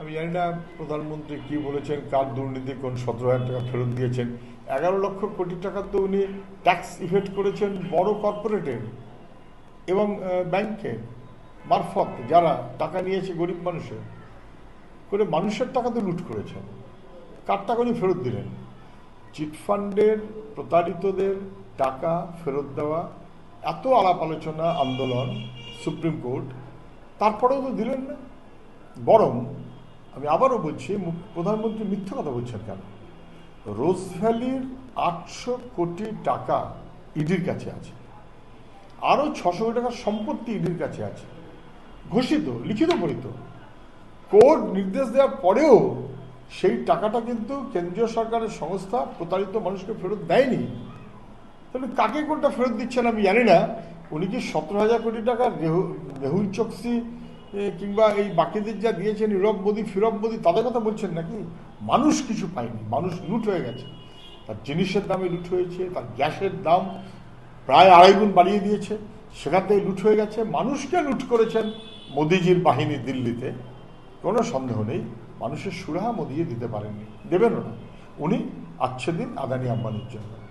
আমি জানি না প্রধানমন্ত্রী কি বলেছেন, কার দুর্নীতি, কোন সতেরো হাজার টাকা ফেরত দিয়েছেন। এগারো লক্ষ কোটি টাকা তো উনি ট্যাক্স ইফেক্ট করেছেন বড় কর্পোরেটের এবং ব্যাংকে মারফত যারা টাকা নিয়েছে গরিব মানুষের। করে মানুষের টাকা তো লুট করেছেন। কার টাকা উনি ফেরত দিলেন? চিটফান্ডের প্রতারিতদের টাকা ফেরত দেওয়া, এত আলাপ আলোচনা, আন্দোলন, সুপ্রিম কোর্ট, তারপরেও তো দিলেন না। বরং আমি আবারও বলছি প্রধানমন্ত্রী মিথ্যা কথা বলছেন কেন? রোজ ভ্যালির আটশো কোটি টাকা ইডির কাছে আছে। আরও ছশো কোটি টাকার সম্পত্তি ইডির কাছে আছে। ঘোষিত, লিখিত পরিত কোর্ট নির্দেশ দেওয়ার পরেও সেই টাকাটা কিন্তু কেন্দ্রীয় সরকারের সংস্থা প্রতারিত মানুষকে ফেরত দেয়নি। তাহলে কাকে কোনটা ফেরত দিচ্ছেন আমি জানি না। উনি কি সতেরো হাজার কোটি টাকা মেহুল চকসি কিংবা এই বাকিদের যা দিয়েছেন ফিরব মোদী তাদের কথা বলছেন নাকি? মানুষ কিছু পায়নি, মানুষ লুট হয়ে গেছে। তার জিনিসের দামে লুট হয়েছে, তার গ্যাসের দাম প্রায় আড়াই গুণ বাড়িয়ে দিয়েছে, সেখান থেকে লুট হয়ে গেছে। মানুষকে লুট করেছেন মোদিজির বাহিনী দিল্লিতে। কোনো সন্দেহ নেই, মানুষের সুরাহা মোদিয়ে দিতে পারেননি, দেবেনও না। উনি আচ্ছে দিন আদানি আম্বানির জন্য।